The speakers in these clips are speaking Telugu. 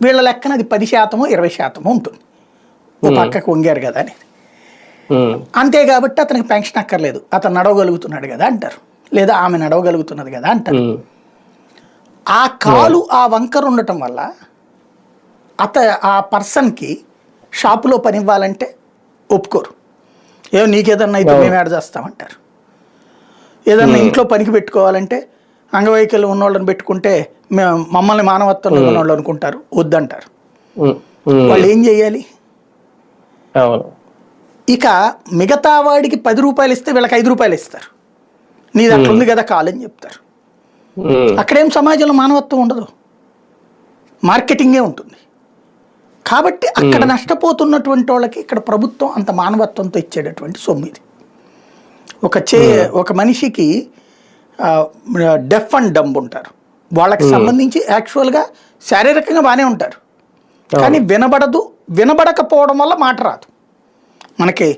వీళ్ళ లెక్కన అది పది శాతము ఇరవై శాతము ఉంటుంది. ఓ పక్కకు వంగారు కదా ఉమ్, అంతే కాబట్టి అతనికి పెన్షన్ అక్కర్లేదు. అతను నడవగలుగుతున్నాడు కదా అంటారు. లేదా ఆమె నడవగలుగుతున్నది కదా అంటారు. ఆ కాలు ఆ వంకర ఉండటం వల్ల అత ఆ పర్సన్కి షాపులో పని ఇవ్వాలంటే ఒప్పుకోరు. ఏమో నీకేదన్నా అయితే మేము యాడ్ చేస్తామంటారు. ఏదన్నా ఇంట్లో పనికి పెట్టుకోవాలంటే అంగవైకల్యం ఉన్నోళ్ళని పెట్టుకుంటే మేము మమ్మల్ని మానవత్వంలో ఉన్నోళ్ళు అనుకుంటారు. వద్దంటారు. వాళ్ళు ఏం చేయాలి? ఇక మిగతా వాడికి పది రూపాయలు ఇస్తే వీళ్ళకి ఐదు రూపాయలు ఇస్తారు. నీది అట్లా ఉంది కదా కాలని చెప్తారు. అక్కడేం సమాజంలో మానవత్వం ఉండదు? మార్కెటింగే ఉంటుంది. కాబట్టి అక్కడ నష్టపోతున్నటువంటి వాళ్ళకి ఇక్కడ ప్రభుత్వం అంత మానవత్వంతో ఇచ్చేటటువంటి సొమ్ము ఇది ఒక చే ఒక మనిషికి డెఫ్ అండ్ డంబ్ ఉంటారు. వాళ్ళకి సంబంధించి యాక్చువల్గా శారీరకంగా బాగానే ఉంటారు. కానీ వినబడదు వినబడకపోవడం వల్ల మాట రాదు. మనకి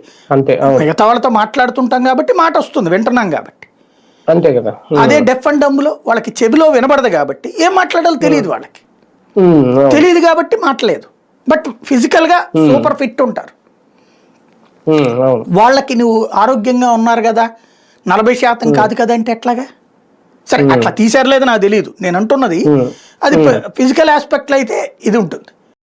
మిగతా వాళ్ళతో మాట్లాడుతుంటాం కాబట్టి మాట వస్తుంది వింటున్నాం కాబట్టి. అంతే కదా. అదే డెఫ్ అండ్ డమ్లో వాళ్ళకి చెవిలో వినబడదు కాబట్టి ఏం మాట్లాడాలో తెలియదు వాళ్ళకి. తెలియదు కాబట్టి మాట్లాడలేదు. బట్ ఫిజికల్గా సూపర్ ఫిట్ ఉంటారు. వాళ్ళకి నువ్వు ఆరోగ్యంగా ఉన్నారు కదా నలభై శాతం కాదు కదా అంటే ఎట్లాగా? సరే అట్లా తీసారలేదు నాకు తెలియదు నేను అంటున్నది అది ఫిజికల్ ఆస్పెక్ట్లో అయితే ఇది ఉంటుంది.